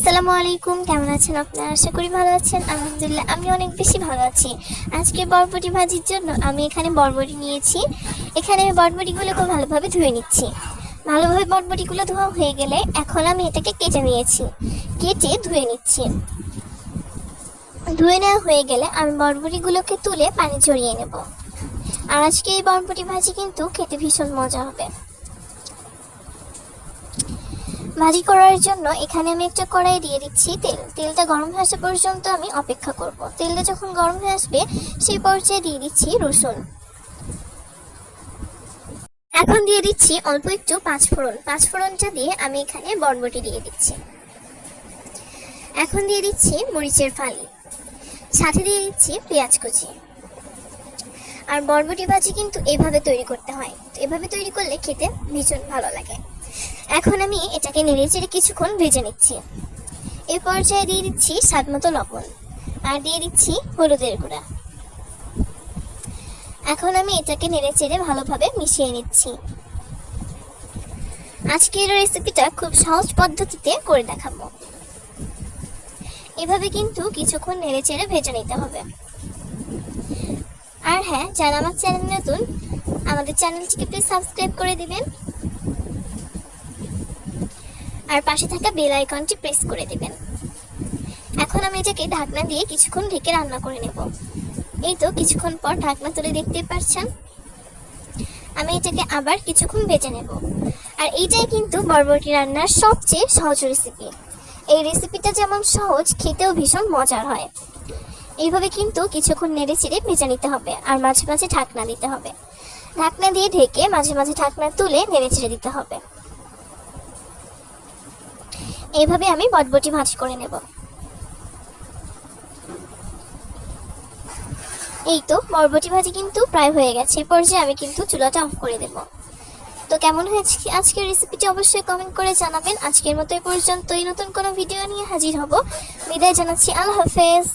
আসসালামু আলাইকুম, কেমন আছেন আপনারা? আশা করি ভালো আছেন। আলহামদুলিল্লাহ, আমি অনেক বেশি ভালো আছি। আজকে বরবটি ভাজির জন্য আমি এখানে বরবটি নিয়েছি। এখানে আমি বরবটিগুলোকে ভালোভাবে ধুয়ে নিচ্ছি। ভালোভাবে বরবটিগুলো ধোয়া হয়ে গেলে এখন আমি এটাকে কেটে নিয়েছি। কেটে ধুয়ে নিচ্ছি। ধুয়ে নেওয়া হয়ে গেলে আমি বরবটিগুলোকে তুলে পানি ঝরিয়ে নেব। আর আজকে এই বরবটি ভাজি কিন্তু খেতে ভীষণ মজা হবে। ভাজি করার জন্য এখানে আমি একটা কড়াই দিয়ে দিচ্ছি তেল। তেলটা গরম হয়ে আসা পর্যন্ত আমি অপেক্ষা করব। তেলটা যখন গরম হয়ে আসবে, সেই পর্যায়ে দিয়ে দিচ্ছি রসুন। এখন দিয়ে দিচ্ছি অল্প একটু পাঁচফোড়ন। পাঁচফোড়নটা দিয়ে আমি এখানে বরবটি দিয়ে দিচ্ছি। এখন দিয়ে দিচ্ছি মরিচের ফালি। সাথে দিয়ে দিচ্ছি পেঁয়াজ কুচি। আর বরবটি ভাজি কিন্তু এভাবে তৈরি করতে হয়। এভাবে তৈরি করলে খেতে ভীষণ ভালো লাগে। এখন আমি এটাকে নেড়ে চেড়ে কিছুক্ষণ ভেজে নিচ্ছি। এ পর্যায়ে দিয়ে দিচ্ছি স্বাদ মতো লবণ আর দিয়ে দিচ্ছি হলুদের গুঁড়া। এখন আমি এটাকে নেড়ে চেড়ে ভালোভাবে মিশিয়ে নিচ্ছি। আজকের রেসিপিটা খুব সহজ পদ্ধতিতে করে দেখাবো। এভাবে কিন্তু কিছুক্ষণ নেড়ে চেড়ে ভেজে নিতে হবে। আর হ্যাঁ যারা আমার চ্যানেল নতুন, আমাদের চ্যানেলটিকে প্লিজ সাবস্ক্রাইব করে দিবেন। আর পাশে থাকা বেল আইকনটি প্রেস করে দেবেন। এখন আমি এটাকে ঢাকনা দিয়ে কিছুক্ষণ ঢেকে রান্না করে নেব। এই তো কিছুক্ষণ পর ঢাকনা তুলে দেখতে পাচ্ছেন আমি এটাকে আবার কিছুক্ষণ ভেজে নেব। আর এইটাই কিন্তু বরবটি রান্নার সবচেয়ে সহজ রেসিপি এই রেসিপিটা যেমন সহজ, খেতেও ভীষণ মজার হয়। এইভাবে কিন্তু কিছুক্ষণ নেড়ে চেড়ে ভেজে নিতে হবে আর মাঝে মাঝে ঢাকনা দিতে হবে। ঢাকনা দিয়ে ঢেকে মাঝে মাঝে ঢাকনা তুলে নেড়ে চেড়ে দিতে হবে। এইভাবে আমি বটবটি ভাঁজ করে নেব। এই তো বরবটি ভাজি কিন্তু প্রায় হয়ে গেছে। এ পর্যায়ে আমি কিন্তু চুলাটা অফ করে দেব। তো কেমন হয়েছে আজকের রেসিপিটি অবশ্যই কমেন্ট করে জানাবেন। আজকের মতো এ পর্যন্তই। নতুন কোনো ভিডিও নিয়ে হাজির হব। বিদায় জানাচ্ছি। আল্লাহ হাফেজ।